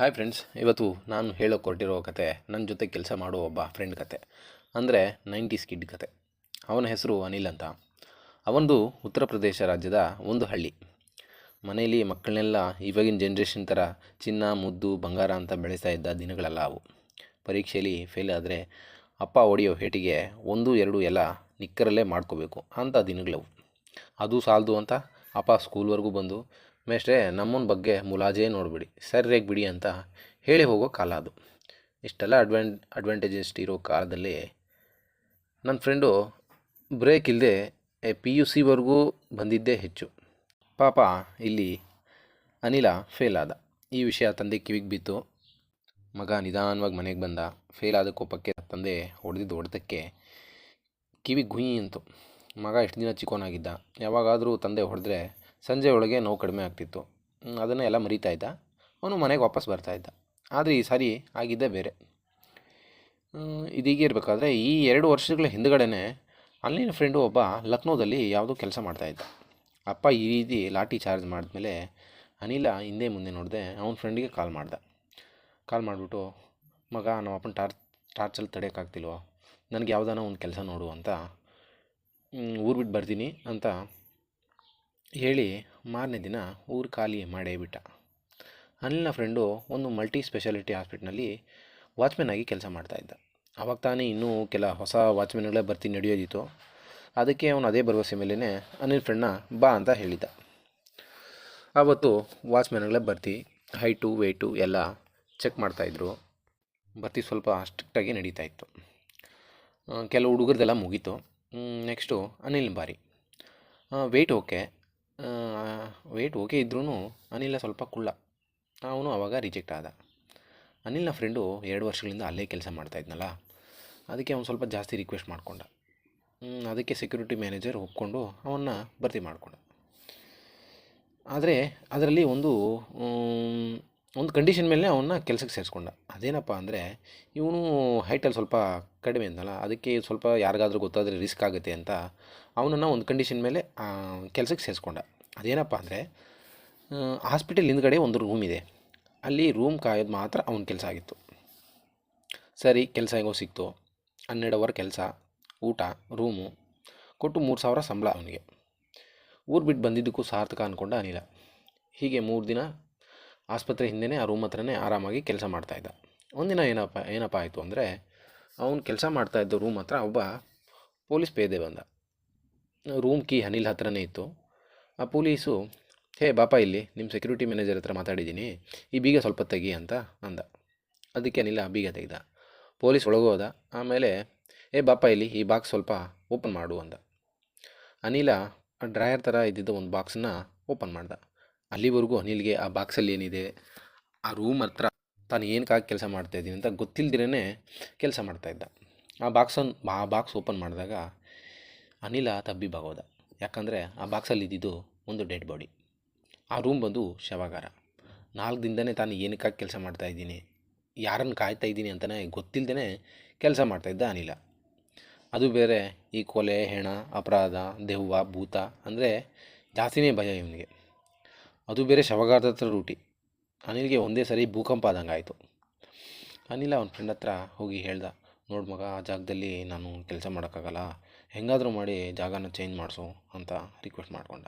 Hi friends ಇವತ್ತು ನಾನು ಹೇಳೋಕೆ ಕೊಟ್ಟಿರೋ ಕತೆ ನನ್ನ ಜೊತೆ ಕೆಲಸ ಮಾಡೋ ಒಬ್ಬ ಫ್ರೆಂಡ್ ಕತೆ. ಅಂದರೆ ನೈಂಟೀಸ್ ಕಿಡ್ ಕತೆ. ಅವನ ಹೆಸರು ಅನಿಲ್ ಅಂತ. ಅವನದು ಉತ್ತರ ಪ್ರದೇಶ ರಾಜ್ಯದ ಒಂದು ಹಳ್ಳಿ. ಮನೆಯಲ್ಲಿ ಮಕ್ಕಳನ್ನೆಲ್ಲ ಇವಾಗಿನ ಜನ್ರೇಷನ್ ಥರ ಚಿನ್ನ, ಮುದ್ದು, ಬಂಗಾರ ಅಂತ ಬೆಳೆಸ್ತಾ ಇದ್ದ ದಿನಗಳಲ್ಲ ಅವು. ಪರೀಕ್ಷೆಯಲ್ಲಿ ಫೇಲ್ ಆದರೆ ಅಪ್ಪ ಹೊಡೆಯೋ ಹೇಟಿಗೆ ಒಂದು, ಎರಡು ಎಲ್ಲ ನಿಕ್ಕರಲ್ಲೇ ಮಾಡ್ಕೋಬೇಕು ಅಂಥ ದಿನಗಳವು. ಅದು ಸಾಲದು ಅಂತ ಅಪ್ಪ ಸ್ಕೂಲ್ವರೆಗೂ ಬಂದು ಮೇಷ್ಟ್ರೆ, ನಮ್ಮನ ಬಗ್ಗೆ ಮುಲಾಜೇ ನೋಡಿಬಿಡಿ ಸರಿಯಾಗಿ ಬಿಡಿ ಅಂತ ಹೇಳಿ ಹೋಗೋ ಕಾಲ ಅದು. ಇಷ್ಟೆಲ್ಲ ಅಡ್ವಾನ್ ಅಡ್ವಾಂಟೇಜಸ್ ಇರೋ ಕಾಲದಲ್ಲಿ ನನ್ನ ಫ್ರೆಂಡು ಬ್ರೇಕ್ ಇಲ್ಲದೆ ಪಿ ಯು ಸಿವರೆಗೂ ಬಂದಿದ್ದೇ ಹೆಚ್ಚು. ಪಾಪ, ಇಲ್ಲಿ ಅನಿಲ ಫೇಲ್ ಆದ. ಈ ವಿಷಯ ತಂದೆ ಕಿವಿಗೆ ಬಿತ್ತು. ಮಗ ನಿಧಾನವಾಗಿ ಮನೆಗೆ ಬಂದ. ಫೇಲ್ ಆದ ಕೋಪಕ್ಕೆ ತಂದೆ ಹೊಡೆದಿದ್ದು ಹೊಡೆದಕ್ಕೆ ಕಿವಿ ಗುಯಿ ಅಂತು ಮಗ ಎಷ್ಟು ದಿನ ಚಿಕ್ಕೋನಾಗಿದ್ದ. ಯಾವಾಗಾದರೂ ತಂದೆ ಹೊಡೆದ್ರೆ ಸಂಜೆ ಒಳಗೆ ನೋವು ಕಡಿಮೆ ಆಗ್ತಿತ್ತು. ಅದನ್ನು ಎಲ್ಲ ಮರಿತಾ ಇದ್ದ. ಅವನು ಮನೆಗೆ ವಾಪಸ್ ಇದ್ದ. ಆದರೆ ಈ ಸಾರಿ ಆಗಿದ್ದೇ ಬೇರೆ. ಇದೀಗ ಇರಬೇಕಾದ್ರೆ ಈ ಎರಡು ವರ್ಷಗಳ ಹಿಂದುಗಡೆನೆ ಅಲ್ಲಿನ ಫ್ರೆಂಡು ಒಬ್ಬ ಲಕ್ನೋದಲ್ಲಿ ಯಾವುದೋ ಕೆಲಸ ಮಾಡ್ತಾಯಿದ್ದ ಅಪ್ಪ ಈ ರೀತಿ ಲಾಠಿ ಚಾರ್ಜ್ ಮಾಡಿದ್ಮೇಲೆ ಅನಿಲ ಹಿಂದೆ ಮುಂದೆ ನೋಡಿದೆ ಅವನ ಫ್ರೆಂಡಿಗೆ ಕಾಲ್ ಮಾಡ್ದ. ಕಾಲ್ ಮಾಡಿಬಿಟ್ಟು, ಮಗ, ನಮ್ಮ ಅಪ್ಪನ ಟಾರ್ ಟಾರ್ಚಲ್ಲಿ ತಡೆಯೋಕ್ಕಾಗ್ತಿಲ್ವೋ ನನಗೆ ಯಾವುದಾನ ಒಂದು ಕೆಲಸ ನೋಡು ಅಂತ. ಊರು ಬಿಟ್ಟು ಬರ್ತೀನಿ ಅಂತ ಹೇಳಿ ಮಾರನೇ ದಿನ ಊರು ಖಾಲಿ ಮಾಡೇ ಬಿಟ್ಟ. ಅನಿಲ್ನ ಫ್ರೆಂಡು ಒಂದು ಮಲ್ಟಿ ಸ್ಪೆಷಾಲಿಟಿ ಹಾಸ್ಪಿಟ್ಲಲ್ಲಿ ವಾಚ್ಮೆನ್ ಆಗಿ ಕೆಲಸ ಮಾಡ್ತಾಯಿದ್ದ ಅವಾಗ ತಾನೇ ಇನ್ನೂ ಕೆಲ ಹೊಸ ವಾಚ್ಮೆನ್ಗಳೇ ಬರ್ತಿ ನಡೆಯೋದಿತ್ತು. ಅದಕ್ಕೆ ಅವನು ಅದೇ ಭರವಸೆ ಮೇಲೇ ಅನಿಲ್ ಫ್ರೆಂಡ್ನ ಬಾ ಅಂತ ಹೇಳಿದ್ದ. ಆವತ್ತು ವಾಚ್ಮೆನ್ಗಳೇ ಬರ್ತಿ ಹೈಟು ವೆಯ್ಟು ಎಲ್ಲ ಚೆಕ್ ಮಾಡ್ತಾಯಿದ್ರು ಬರ್ತಿ ಸ್ವಲ್ಪ ಸ್ಟ್ರಿಕ್ಟಾಗಿ ನಡೀತಾ ಇತ್ತು. ಕೆಲವು ಹುಡುಗರದೆಲ್ಲ ಮುಗೀತು. ನೆಕ್ಸ್ಟು ಅನಿಲ್ ಬಾರಿ. ವೆಯ್ಟ್ ಓಕೆ ವೆಯ್ಟ್ ಓಕೆ ಇದ್ರೂ ಅನಿಲ ಸ್ವಲ್ಪ ಕುಳ್ಳ. ಅವನು ಆವಾಗ ರಿಜೆಕ್ಟ್ ಆದ. ಅನಿಲ್ನ ಫ್ರೆಂಡು ಎರಡು ವರ್ಷಗಳಿಂದ ಅಲ್ಲೇ ಕೆಲಸ ಮಾಡ್ತಾಯಿದ್ನಲ್ಲ ಅದಕ್ಕೆ ಅವ್ನು ಸ್ವಲ್ಪ ಜಾಸ್ತಿ ರಿಕ್ವೆಸ್ಟ್ ಮಾಡಿಕೊಂಡ. ಅದಕ್ಕೆ ಸೆಕ್ಯೂರಿಟಿ ಮ್ಯಾನೇಜರ್ ಒಪ್ಕೊಂಡು ಅವನ್ನ ಭರ್ತಿ ಮಾಡಿಕೊಂಡ. ಆದರೆ, ಅದರಲ್ಲಿ ಒಂದು ಒಂದು ಕಂಡೀಷನ್ ಮೇಲೆ ಅವನ್ನ ಕೆಲಸಕ್ಕೆ ಸೇರಿಸ್ಕೊಂಡ. ಅದೇನಪ್ಪ ಅಂದರೆ, ಇವನು ಹೈಟಲ್ಲಿ ಸ್ವಲ್ಪ ಕಡಿಮೆ ಅಂದಲ್ಲ, ಅದಕ್ಕೆ ಸ್ವಲ್ಪ ಯಾರಿಗಾದ್ರೂ ಗೊತ್ತಾದರೆ ರಿಸ್ಕ್ ಆಗುತ್ತೆ ಅಂತ ಅವನನ್ನು ಒಂದು ಕಂಡೀಷನ್ ಮೇಲೆ ಕೆಲಸಕ್ಕೆ ಸೇರಿಸ್ಕೊಂಡ. ಅದೇನಪ್ಪ ಅಂದರೆ ಹಾಸ್ಪಿಟಲ್ ಹಿಂದ್ಗಡೆ ಒಂದು ರೂಮ್ ಇದೆ. ಅಲ್ಲಿ ರೂಮ್ ಕಾಯೋದು ಮಾತ್ರ ಅವನ ಕೆಲಸ ಆಗಿತ್ತು. ಸರಿ, ಕೆಲಸ ಹೆಂಗೋ ಸಿಕ್ತು. ಹನ್ನೆರಡು ಅವರ್ ಕೆಲಸ, ಊಟ ರೂಮು ಕೊಟ್ಟು ಮೂರು ಸಾವಿರ ಸಂಬಳ ಅವನಿಗೆ. ಊರು ಬಿಟ್ಟು ಬಂದಿದ್ದಕ್ಕೂ ಸಾರ್ಥಕ ಅಂದ್ಕೊಂಡ ಅನಿಲ. ಹೀಗೆ ಮೂರು ದಿನ ಆಸ್ಪತ್ರೆ ಹಿಂದೆಯೇ ಆ ರೂಮ್ ಹತ್ರನೇ ಆರಾಮಾಗಿ ಕೆಲಸ ಮಾಡ್ತಾಯಿದ್ದ ಒಂದಿನ ಏನಪ್ಪ ಏನಪ್ಪ ಆಯಿತು ಅಂದರೆ ಅವನು ಕೆಲಸ ಮಾಡ್ತಾಯಿದ್ದ ರೂಮ್ ಹತ್ರ ಒಬ್ಬ ಪೊಲೀಸ್ ಪೇದೆ ಬಂದ. ರೂಮ್ ಕೀ ಅನಿಲ್ ಹತ್ರನೇ ಇತ್ತು. ಆ ಪೊಲೀಸು, ಹೇ ಬಾಪ ಇಲ್ಲಿ ನಿಮ್ಮ ಸೆಕ್ಯೂರಿಟಿ ಮ್ಯಾನೇಜರ್ ಹತ್ರ ಮಾತಾಡಿದ್ದೀನಿ. ಈ ಬೀಗ ಸ್ವಲ್ಪ ತೆಗಿ ಅಂತ ಅಂದ. ಅದಕ್ಕೆ ಅನಿಲ ಬೀಗ ತೆಗೆದ. ಪೊಲೀಸ್ ಒಳಗೋದ. ಆಮೇಲೆ, ಏ ಬಾಪ ಇಲ್ಲಿ, ಈ ಬಾಕ್ಸ್ ಸ್ವಲ್ಪ ಓಪನ್ ಮಾಡು ಅಂದ. ಅನಿಲ ಡ್ರಾಯರ್ ಥರ ಇದ್ದಿದ್ದ ಒಂದು ಬಾಕ್ಸನ್ನ ಓಪನ್ ಮಾಡ್ದ. ಅಲ್ಲಿವರೆಗೂ ಅನಿಲ್ಗೆ ಆ ಬಾಕ್ಸಲ್ಲಿ ಏನಿದೆ, ಆ ರೂಮ್ ಹತ್ರ ತಾನು ಏನಕ್ಕಾಗಿ ಕೆಲಸ ಮಾಡ್ತಾಯಿದ್ದೀನಿ ಅಂತ ಗೊತ್ತಿಲ್ಲದಿರೇ ಕೆಲಸ ಮಾಡ್ತಾಯಿದ್ದ ಆ ಬಾಕ್ಸನ್ನು ಆ ಬಾಕ್ಸ್ ಓಪನ್ ಮಾಡಿದಾಗ ಅನಿಲ ತಬ್ಬಿ ಬಾಗೋದ ಯಾಕಂದರೆ ಆ ಬಾಕ್ಸಲ್ಲಿ ಇದ್ದಿದ್ದು ಒಂದು ಡೆಡ್ ಬಾಡಿ. ಆ ರೂಮ್ ಬಂದು ಶವಾಗಾರ. ನಾಲ್ಕು ದಿನದನೇ ತಾನು ಏನಕ್ಕಾಗಿ ಕೆಲಸ ಮಾಡ್ತಾಯಿದ್ದೀನಿ ಯಾರನ್ನು ಕಾಯ್ತಾ ಇದ್ದೀನಿ ಅಂತಲೇ ಗೊತ್ತಿಲ್ಲದೇ ಕೆಲಸ ಮಾಡ್ತಾಯಿದ್ದ ಅನಿಲ. ಅದು ಬೇರೆ ಈ ಕೊಲೆ, ಹೆಣ, ಅಪರಾಧ, ದೆವ್ವ, ಭೂತ, ಅಂದರೆ ಜಾಸ್ತಿನೇ ಭಯ ಇವನಿಗೆ. ಅದು ಬೇರೆ ಶವಗಾರದ ಹತ್ರ ರೂಟಿ ಅನಿಲ್ಗೆ ಒಂದೇ ಸರಿ ಭೂಕಂಪ ಆದಂಗೆ ಆಯಿತು. ಅನಿಲ್ ಅವನ ಫ್ರೆಂಡ್ ಹತ್ರ ಹೋಗಿ ಹೇಳ್ದ, ನೋಡು ಮಗ, ಆ ಜಾಗದಲ್ಲಿ ನಾನು ಕೆಲಸ ಮಾಡೋಕ್ಕಾಗಲ್ಲ. ಹೆಂಗಾದರೂ ಮಾಡಿ ಜಾಗನ ಚೇಂಜ್ ಮಾಡಿಸು ಅಂತ ರಿಕ್ವೆಸ್ಟ್ ಮಾಡಿಕೊಂಡ.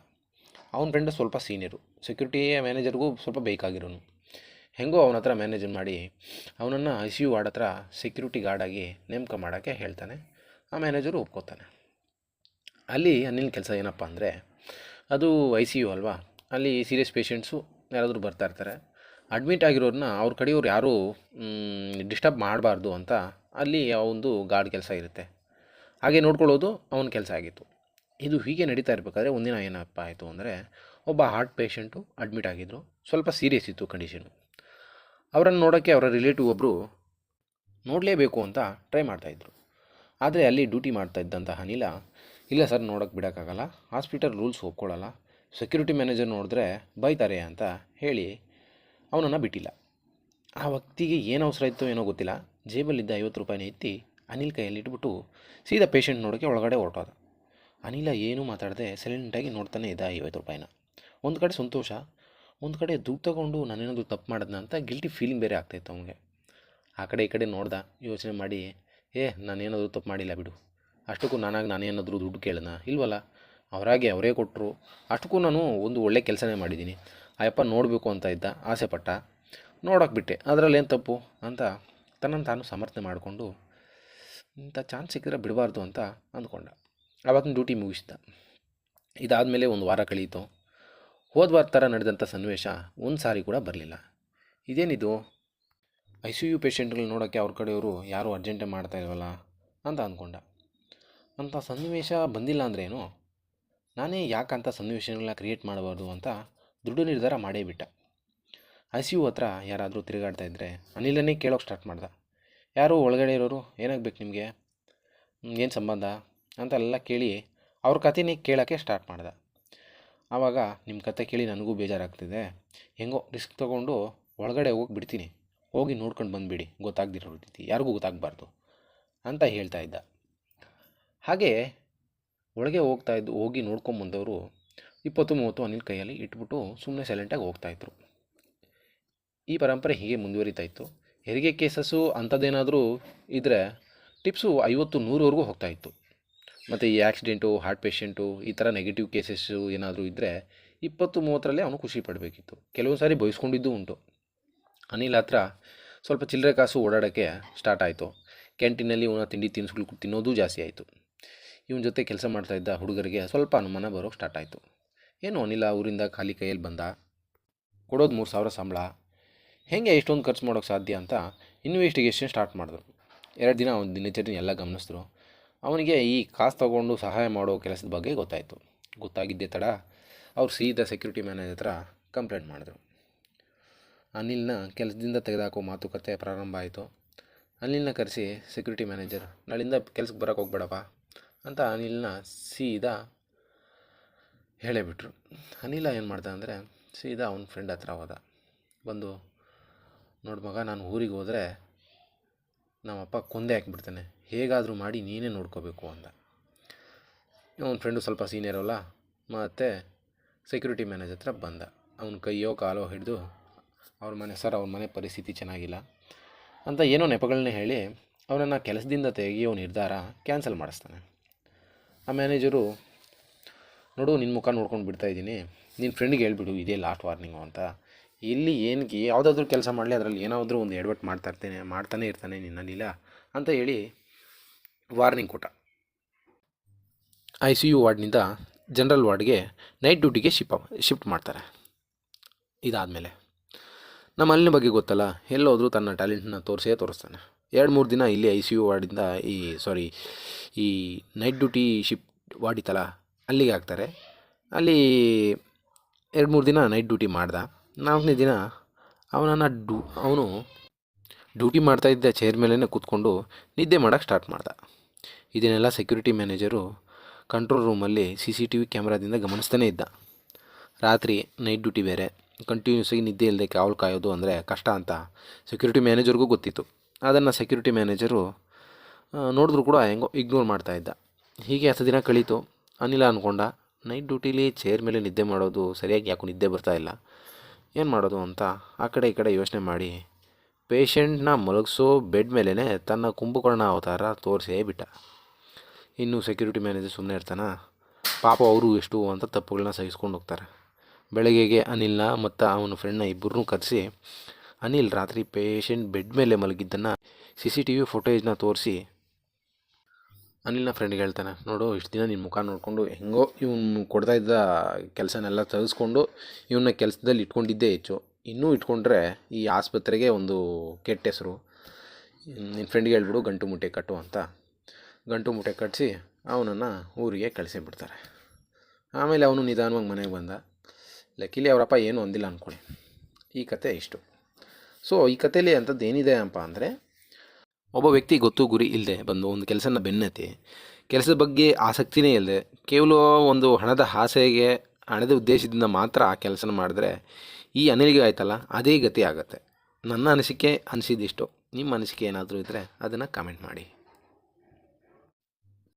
ಅವನ ಫ್ರೆಂಡ್ ಸ್ವಲ್ಪ ಸೀನಿಯರು ಸೆಕ್ಯೂರಿಟಿ ಮ್ಯಾನೇಜರ್ಗೂ ಸ್ವಲ್ಪ ಬೇಕಾಗಿರೋನು. ಹೆಂಗೋ ಅವನ ಹತ್ರ ಮ್ಯಾನೇಜರ್ ಮಾಡಿ ಅವನನ್ನು ಐ ಸಿ ಯು ವಾರ್ಡ್ ಹತ್ರ ಸೆಕ್ಯೂರಿಟಿ ಗಾರ್ಡಾಗಿ ನೇಮಕ ಮಾಡೋಕ್ಕೆ ಹೇಳ್ತಾನೆ. ಆ ಮ್ಯಾನೇಜರು ಒಪ್ಕೋತಾನೆ. ಅಲ್ಲಿ ಅನಿಲ್ ಕೆಲಸ ಏನಪ್ಪ ಅಂದರೆ, ಅದು ಐ ಸಿ ಯು ಅಲ್ವಾ? ಅಲ್ಲಿ ಸೀರಿಯಸ್ ಪೇಷಂಟ್ಸು ಯಾರಾದರೂ ಬರ್ತಾ ಇರ್ತಾರೆ. ಅಡ್ಮಿಟ್ ಆಗಿರೋರನ್ನ ಅವ್ರ ಕಡೆಯವ್ರು ಯಾರೂ ಡಿಸ್ಟರ್ಬ್ ಮಾಡಬಾರ್ದು ಅಂತ ಅಲ್ಲಿ ಒಂದು ಗಾರ್ಡ್ ಕೆಲಸ ಇರುತ್ತೆ. ಹಾಗೆ ನೋಡ್ಕೊಳ್ಳೋದು ಅವನ ಕೆಲಸ ಆಗಿತ್ತು. ಇದು ಹೀಗೆ ನಡೀತಾ ಇರಬೇಕಾದ್ರೆ ಒಂದಿನ ಏನಪ್ಪ ಆಯಿತು ಅಂದರೆ ಒಬ್ಬ ಹಾರ್ಟ್ ಪೇಷೆಂಟು ಅಡ್ಮಿಟ್ ಆಗಿದ್ದರು ಸ್ವಲ್ಪ ಸೀರಿಯಸ್ ಇತ್ತು ಕಂಡೀಷನು ಅವರನ್ನು ನೋಡೋಕ್ಕೆ ಅವರ ರಿಲೇಟಿವ್ ಒಬ್ಬರು ನೋಡಲೇಬೇಕು ಅಂತ ಟ್ರೈ ಮಾಡ್ತಾಯಿದ್ರು ಆದರೆ ಅಲ್ಲಿ ಡ್ಯೂಟಿ ಮಾಡ್ತಾ ಇದ್ದಂತಹ ಅನಿಲ, ಇಲ್ಲ ಸರ್ ನೋಡೋಕ್ಕೆ ಬಿಡೋಕ್ಕಾಗಲ್ಲ. ಹಾಸ್ಪಿಟಲ್ ರೂಲ್ಸ್ ಒಪ್ಕೊಳ್ಳಲ್ಲ ಸೆಕ್ಯೂರಿಟಿ ಮ್ಯಾನೇಜರ್ ನೋಡಿದ್ರೆ ಬೈತಾರೆ ಅಂತ ಹೇಳಿ ಅವನನ್ನು ಬಿಟ್ಟಿಲ್ಲ. ಆ ವ್ಯಕ್ತಿಗೆ ಏನು ಅವಸರ ಇತ್ತು ಏನೋ ಗೊತ್ತಿಲ್ಲ. ಜೇಬಲ್ಲಿದ್ದ ಐವತ್ತು ರೂಪಾಯಿನ ಎತ್ತಿ ಅನಿಲ್ ಕೈಯಲ್ಲಿ ಇಟ್ಬಿಟ್ಟು ಸೀದಾ ಪೇಷಂಟ್ ನೋಡೋಕ್ಕೆ ಒಳಗಡೆ ಹೊರಟೋದ. ಅನಿಲ ಏನೂ ಮಾತಾಡದೆ ಸೈಲೆಂಟಾಗಿ ನೋಡ್ತಾನೆ ಇದ್ದ ಐವತ್ತು ರೂಪಾಯಿನ. ಒಂದು ಕಡೆ ಸಂತೋಷ, ಒಂದು ಕಡೆ ದುಡ್ಡು ತೊಗೊಂಡು ನಾನೇನಾದರೂ ತಪ್ಪು ಮಾಡಿದ್ನ ಅಂತ ಗಿಲ್ಟಿ ಫೀಲಿಂಗ್ ಬೇರೆ ಆಗ್ತಾಯಿತ್ತು ಅವನಿಗೆ. ಆ ಕಡೆ ಈ ಕಡೆ ನೋಡ್ದ, ಯೋಚನೆ ಮಾಡಿ, ಏ, ನಾನೇನಾದರೂ ತಪ್ಪು ಮಾಡಿಲ್ಲ ಬಿಡು. ಅಷ್ಟಕ್ಕೂ ನಾನಾಗಿ ನಾನೇನಾದರೂ ದುಡ್ಡು ಕೇಳೋಣ ಇಲ್ವಲ್ಲ? ಅವರಾಗೆ ಅವರೇ ಕೊಟ್ಟರು. ಅಷ್ಟಕ್ಕೂ ನಾನು ಒಂದು ಒಳ್ಳೆ ಕೆಲಸನೇ ಮಾಡಿದ್ದೀನಿ. ಆ ಯಪ್ಪ ನೋಡಬೇಕು ಅಂತ ಇದ್ದ ಆಸೆಪಟ್ಟ ನೋಡೋಕೆ ಬಿಟ್ಟೆ. ಅದರಲ್ಲೇನು ತಪ್ಪು? ಅಂತ ತನ್ನನ್ನು ತಾನು ಸಮರ್ಥನೆ ಮಾಡಿಕೊಂಡು ಇಂಥ ಚಾನ್ಸ್ ಸಿಕ್ಕಿದ್ರೆ ಬಿಡಬಾರ್ದು ಅಂತ ಅಂದ್ಕೊಂಡ. ಆವಾಗಿನ ಡ್ಯೂಟಿ ಮುಗಿಸಿದ್ದ ಇದಾದಮೇಲೆ ಒಂದು ವಾರ ಕಳೀತು. ಹೋದ ವಾರ ಥರ ನಡೆದಂಥ ಸನ್ನಿವೇಶ ಒಂದು ಸಾರಿ ಕೂಡ ಬರಲಿಲ್ಲ. ಇದೇನಿದು? ಐ ಸಿ ಯು ಪೇಷೆಂಟ್ಗಳು ನೋಡೋಕ್ಕೆ ಅವ್ರ ಕಡೆಯವರು ಯಾರೂ ಅರ್ಜೆಂಟೇ ಮಾಡ್ತಾ ಇಲ್ವಲ್ಲ? ಅಂತ ಅಂದ್ಕೊಂಡ. ಅಂಥ ಸನ್ನಿವೇಶ ಬಂದಿಲ್ಲ ಅಂದ್ರೇನು ನಾನೇ ಯಾಕಂತ ಸನ್ನಿವೇಶಗಳನ್ನ ಕ್ರಿಯೇಟ್ ಮಾಡಬಾರ್ದು ಅಂತ ದೃಢ ನಿರ್ಧಾರ ಮಾಡೇ ಬಿಟ್ಟ. ಐ ಸಿ ಯು ಹತ್ರ ಯಾರಾದರೂ ತಿರುಗಾಡ್ತಾ ಇದ್ದರೆ ಅನಿಲನೇ ಕೇಳೋಕೆ ಸ್ಟಾರ್ಟ್ ಮಾಡ್ದ. ಯಾರು ಒಳಗಡೆ ಇರೋರು, ಏನಾಗಬೇಕು ನಿಮಗೆ? ಏನು ಸಂಬಂಧ? ಅಂತೆಲ್ಲ ಕೇಳಿ ಅವ್ರ ಕಥೆನೇ ಕೇಳೋಕ್ಕೆ ಸ್ಟಾರ್ಟ್ ಮಾಡ್ದೆ. ಆವಾಗ ನಿಮ್ಮ ಕತೆ ಕೇಳಿ ನನಗೂ ಬೇಜಾರಾಗ್ತಿದೆ. ಹೆಂಗೋ ರಿಸ್ಕ್ ತೊಗೊಂಡು ಒಳಗಡೆ ಹೋಗಿ ಬಿಡ್ತೀನಿ. ಹೋಗಿ ನೋಡ್ಕೊಂಡು ಬಂದುಬಿಡಿ. ಗೊತ್ತಾಗ್ದಿರೋ ರೀತಿ. ಯಾರಿಗೂ ಗೊತ್ತಾಗಬಾರ್ದು ಅಂತ ಹೇಳ್ತಾ ಇದ್ದ. ಹಾಗೆ ಒಳಗೆ ಹೋಗ್ತಾ ಇದ್ದು, ಹೋಗಿ ನೋಡ್ಕೊಂಬಂದವರು ಇಪ್ಪತ್ತು, ಮೂವತ್ತು ಅನಿಲ್ ಕೈಯಲ್ಲಿ ಇಟ್ಬಿಟ್ಟು ಸುಮ್ಮನೆ ಸೈಲೆಂಟಾಗಿ ಹೋಗ್ತಾಯಿದ್ರು ಈ ಪರಂಪರೆ ಹೀಗೆ ಮುಂದುವರಿತಾ ಇತ್ತು. ಹೆರಿಗೆ ಕೇಸಸ್ಸು ಅಂಥದ್ದೇನಾದರೂ ಇದ್ದರೆ ಟಿಪ್ಸು ಐವತ್ತು, ನೂರವರೆಗೂ ಹೋಗ್ತಾಯಿತ್ತು ಮತ್ತು ಈ ಆ್ಯಕ್ಸಿಡೆಂಟು ಹಾರ್ಟ್ ಪೇಷಂಟು ಈ ಥರ ನೆಗೆಟಿವ್ ಕೇಸಸ್ಸು ಏನಾದರೂ ಇದ್ದರೆ ಇಪ್ಪತ್ತು, ಮೂವತ್ತರಲ್ಲೇ ಅವನು ಖುಷಿ ಪಡಬೇಕಿತ್ತು. ಕೆಲವೊಂದು ಸಾರಿ ಬಯಸ್ಕೊಂಡಿದ್ದು ಉಂಟು. ಅನಿಲ್ ಹತ್ರ ಸ್ವಲ್ಪ ಚಿಲ್ಲರೆ ಕಾಸು ಓಡಾಡೋಕ್ಕೆ ಸ್ಟಾರ್ಟ್ ಆಯಿತು. ಕ್ಯಾಂಟೀನಲ್ಲಿ ಇವನ ತಿಂಡಿ ತಿನಿಸುಗಳು ತಿನ್ನೋದು ಜಾಸ್ತಿ ಆಯಿತು. ಇವನ ಜೊತೆ ಕೆಲಸ ಮಾಡ್ತಾಯಿದ್ದ ಹುಡುಗರಿಗೆ ಸ್ವಲ್ಪ ಅನುಮಾನ ಬರೋಕ್ಕೆ ಸ್ಟಾರ್ಟ್ ಆಯಿತು. ಏನು ಅನಿಲ, ಊರಿಂದ ಖಾಲಿ ಕೈಯಲ್ಲಿ ಬಂದ? ಕೊಡೋದು ಮೂರು ಸಾವಿರ ಸಂಬಳ. ಹೇಗೆ ಎಷ್ಟೊಂದು ಖರ್ಚು ಮಾಡೋಕ್ಕೆ ಸಾಧ್ಯ ಅಂತ ಇನ್ವೆಸ್ಟಿಗೇಷನ್ ಸ್ಟಾರ್ಟ್ ಮಾಡಿದ್ರು. ಎರಡು ದಿನ ಅವನ ದಿನಚರಿನ ಎಲ್ಲ ಗಮನಿಸಿದ್ರು. ಅವನಿಗೆ ಈ ಕಾಸು ತೊಗೊಂಡು ಸಹಾಯ ಮಾಡೋ ಕೆಲಸದ ಬಗ್ಗೆ ಗೊತ್ತಾಯಿತು. ಗೊತ್ತಾಗಿದ್ದೇ ತಡ ಅವ್ರು ಸೀದಾ ಸೆಕ್ಯೂರಿಟಿ ಮ್ಯಾನೇಜರ್ ಹತ್ರ ಕಂಪ್ಲೇಂಟ್ ಮಾಡಿದ್ರು. ಅನಿಲ್ನ ಕೆಲಸದಿಂದ ತೆಗೆದಾಕೋ ಮಾತುಕತೆ ಪ್ರಾರಂಭ ಆಯಿತು. ಅನಿಲ್ನ ಕರೆಸಿ ಸೆಕ್ಯೂರಿಟಿ ಮ್ಯಾನೇಜರ್ ನಾಳಿಂದ ಕೆಲ್ಸಕ್ಕೆ ಬರೋಕ್ಕೆ ಹೋಗ್ಬೇಡಪ್ಪ. ಅಂತ ಅನಿಲ್ನ ಸೀದಾ ಹೇಳೇಬಿಟ್ರು ಅನಿಲ ಏನು ಮಾಡ್ದ ಅಂದರೆ ಸೀದಾ ಅವನ ಫ್ರೆಂಡ್ ಹತ್ರ ಹೋದ. ಬಂದು, ನೋಡು ಮಗ, ನಾನು ಊರಿಗೆ ಹೋದರೆ ನಮ್ಮಪ್ಪ ಕೊಂದೆ ಹಾಕ್ಬಿಡ್ತಾನೆ. ಹೇಗಾದರೂ ಮಾಡಿ ನೀನೇ ನೋಡ್ಕೋಬೇಕು ಅಂತ ಅವನ ಫ್ರೆಂಡು ಸ್ವಲ್ಪ ಸೀನಿಯರ್ ಅಲ್ಲ. ಮತ್ತು ಸೆಕ್ಯೂರಿಟಿ ಮ್ಯಾನೇಜರ್ ಹತ್ರ ಬಂದ. ಅವನ ಕೈಯೋ, ಕಾಲೋ ಹಿಡಿದು, ಅವ್ರ ಮನೆ, ಸರ್, ಅವ್ರ ಮನೆ ಪರಿಸ್ಥಿತಿ ಚೆನ್ನಾಗಿಲ್ಲ ಅಂತ ಏನೋ ನೆಪಗಳನ್ನ ಹೇಳಿ, ಅವನನ್ನು ಕೆಲಸದಿಂದ ತೆಗೆಯೋ ನಿರ್ಧಾರ ಕ್ಯಾನ್ಸಲ್ ಮಾಡಿಸ್ತಾನೆ. ಆ ಮ್ಯಾನೇಜರು, ನೋಡು ನಿನ್ನ ಮುಖ ನೋಡ್ಕೊಂಡು ಬಿಡ್ತಾ ಇದ್ದೀನಿ. ನಿನ್ನ ಫ್ರೆಂಡಿಗೆ ಹೇಳ್ಬಿಡು, ಇದೇ ಲಾಸ್ಟ್ ವಾರ್ನಿಂಗು ಅಂತ. ಇಲ್ಲಿ ಏನಕ್ಕೆ ಯಾವುದಾದ್ರೂ ಕೆಲಸ ಮಾಡಲಿ, ಅದರಲ್ಲಿ ಏನಾದರೂ ಒಂದು ಎಡ್ವರ್ಟ್ ಮಾಡ್ತಾ ಇರ್ತೇನೆ, ಮಾಡ್ತಾನೆ ಇರ್ತಾನೆ ನಿನ್ನಲ್ಲಿಲ್ಲ ಅಂತ ಹೇಳಿ ವಾರ್ನಿಂಗ್ ಕೊಟ್ಟ. ಐ ಸಿ ಯು ವಾರ್ಡ್ನಿಂದ ಜನರಲ್ ವಾರ್ಡ್ಗೆ ನೈಟ್ ಡ್ಯೂಟಿಗೆ ಶಿಪ್ ಶಿಫ್ಟ್ ಮಾಡ್ತಾರೆ. ಇದಾದಮೇಲೆ ನಮ್ಮ ಅಲ್ಲಿನ ಬಗ್ಗೆ ಗೊತ್ತಲ್ಲ, ಎಲ್ಲೋದ್ರೂ ತನ್ನ ಟ್ಯಾಲೆಂಟನ್ನ ತೋರಿಸೇ ತೋರಿಸ್ತಾನೆ. ಎರಡು ಮೂರು ದಿನ ಇಲ್ಲಿ ಐ ಸಿ ಯು ವಾರ್ಡಿಂದ ಈ ಸಾರಿ ಈ ನೈಟ್ ಡ್ಯೂಟಿ ಶಿಫ್ಟ್ ವಾರ್ಡ್ ಇತ್ತಲ್ಲ ಅಲ್ಲಿಗೆ ಹಾಕ್ತಾರೆ ಅಲ್ಲಿ ಎರಡು ಮೂರು ದಿನ ನೈಟ್ ಡ್ಯೂಟಿ ಮಾಡ್ದ. ನಾಲ್ಕನೇ ದಿನ ಅವನನ್ನು ಡ್ಯೂ, ಅವನು ಡ್ಯೂಟಿ ಮಾಡ್ತಾ ಇದ್ದ ಚೇರ್ ಮೇಲೇ ಕೂತ್ಕೊಂಡು ನಿದ್ದೆ ಮಾಡೋಕ್ಕೆ ಸ್ಟಾರ್ಟ್ ಮಾಡ್ದ. ಇದನ್ನೆಲ್ಲ ಸೆಕ್ಯೂರಿಟಿ ಮ್ಯಾನೇಜರು ಕಂಟ್ರೋಲ್ ರೂಮಲ್ಲಿ ಸಿ ಸಿ ಟಿ ವಿ ಕ್ಯಾಮ್ರಾದಿಂದ ಗಮನಿಸ್ತಾನೇ ಇದ್ದ. ರಾತ್ರಿ ನೈಟ್ ಡ್ಯೂಟಿ ಬೇರೆ ಕಂಟಿನ್ಯೂಸ್ ಆಗಿ ನಿದ್ದೆ ಇಲ್ಲದೆ ಕಾವಲು ಕಾಯೋದು ಅಂದರೆ ಕಷ್ಟ ಅಂತ ಸೆಕ್ಯೂರಿಟಿ ಮ್ಯಾನೇಜರ್ಗೂ ಗೊತ್ತಿತ್ತು. ಅದನ್ನು ಸೆಕ್ಯೂರಿಟಿ ಮ್ಯಾನೇಜರು ನೋಡಿದ್ರು ಕೂಡ ಹೆಂಗೋ ಇಗ್ನೋರ್ ಮಾಡ್ತಾ ಇದ್ದ. ಹೀಗೆ ಹತ್ತು ದಿನ ಕಳೀತು. ಅನಿಲ ಅಂದ್ಕೊಂಡ ನೈಟ್ ಡ್ಯೂಟಿಲಿ ಚೇರ್ ಮೇಲೆ ನಿದ್ದೆ ಮಾಡೋದು ಸರಿಯಾಗಿ ಯಾಕೋ ನಿದ್ದೆ ಬರ್ತಾ ಇಲ್ಲ. ಏನು ಮಾಡೋದು ಅಂತ ಆ ಕಡೆ ಈ ಕಡೆ ಯೋಚನೆ ಮಾಡಿ ಪೇಷಂಟ್ನ ಮಲಗಿಸೋ ಬೆಡ್ ಮೇಲೇ ತನ್ನ ಕುಂಭಕರ್ಣ ಅವತಾರ ತೋರಿಸೇ ಬಿಟ್ಟ. ಇನ್ನು ಸೆಕ್ಯೂರಿಟಿ ಮ್ಯಾನೇಜರ್ ಸುಮ್ಮನೆ ಇರ್ತಾನೆ? ಪಾಪ ಅವರು ಎಷ್ಟು ಅಂತ ತಪ್ಪುಗಳನ್ನ ಸಹಿಸ್ಕೊಂಡು ಹೋಗ್ತಾರೆ. ಬೆಳಗ್ಗೆಗೆ ಅನಿಲ್ನ ಮತ್ತು ಅವನ ಫ್ರೆಂಡ್ನ ಇಬ್ಬರನ್ನೂ ಕರೆಸಿ ಅನಿಲ್ ರಾತ್ರಿ ಪೇಷಂಟ್ ಬೆಡ್ ಮೇಲೆ ಮಲಗಿದ್ದನ್ನು ಸಿ ಸಿ ಟಿ ವಿ ಫುಟೇಜ್ನ ತೋರಿಸಿ ಅನಿಲ್ನ ಫ್ರೆಂಡ್ಗೆ ಹೇಳ್ತಾನೆ, ನೋಡು, ಇಷ್ಟು ದಿನ ನಿನ್ನ ಮುಖ ನೋಡಿಕೊಂಡು ಹೆಂಗೋ ಇವನು ಕೊಡ್ತಾ ಇದ್ದ ಕೆಲಸನೆಲ್ಲ ತೆಗೆಸ್ಕೊಂಡು ಇವನ್ನ ಕೆಲಸದಲ್ಲಿ ಇಟ್ಕೊಂಡಿದ್ದೇ ಹೆಚ್ಚು. ಇನ್ನೂ ಇಟ್ಕೊಂಡ್ರೆ ಈ ಆಸ್ಪತ್ರೆಗೆ ಒಂದು ಕೆಟ್ಟ ಹೆಸರು. ನಿನ್ನ ಫ್ರೆಂಡ್ಗೆ ಹೇಳ್ಬಿಡು, ಗಂಟು ಮುಟ್ಟೆ ಕಟ್ಟು ಅಂತ. ಗಂಟು ಮುಟ್ಟೆ ಕಟ್ಟಿಸಿ ಅವನನ್ನು ಊರಿಗೆ ಕಳಿಸಿಬಿಡ್ತಾರೆ ಆಮೇಲೆ ಅವನು ನಿಧಾನವಾಗಿ ಮನೆಗೆ ಬಂದ. ಲಕ್ಕಿಲಿ ಅವರಪ್ಪ ಏನೂ ಅಂದಿಲ್ಲ ಅಂದ್ಕೊಳ್ಳಿ ಈ ಕತೆ ಇಷ್ಟು. ಸೊ ಈ ಕಥೆಯಲ್ಲಿ ಅಂಥದ್ದು ಏನಿದೆ ಅಪ್ಪ ಅಂದರೆ, ಒಬ್ಬ ವ್ಯಕ್ತಿ ಗೊತ್ತು ಗುರಿ ಇಲ್ಲದೆ ಬಂದು ಒಂದು ಕೆಲಸನ ಬೆನ್ನತ್ತಿ, ಕೆಲಸದ ಬಗ್ಗೆ ಆಸಕ್ತಿನೇ ಇಲ್ಲದೆ ಕೇವಲ ಒಂದು ಹಣದ ಆಸೆಗೆ, ಹಣದ ಉದ್ದೇಶದಿಂದ ಮಾತ್ರ ಆ ಕೆಲಸನ ಮಾಡಿದ್ರೆ ಈ ಅನಿಲಿಗೆ ಆಯ್ತಲ್ಲ, ಅದೇ ಗತಿ ಆಗುತ್ತೆ. ನನ್ನ ಅನಿಸಿಕೆ ಅನಿಸಿದಿಷ್ಟು. ನಿಮ್ಮ ಅನಿಸಿಕೆ ಏನಾದರೂ ಇದ್ದರೆ ಅದನ್ನು ಕಮೆಂಟ್ ಮಾಡಿ.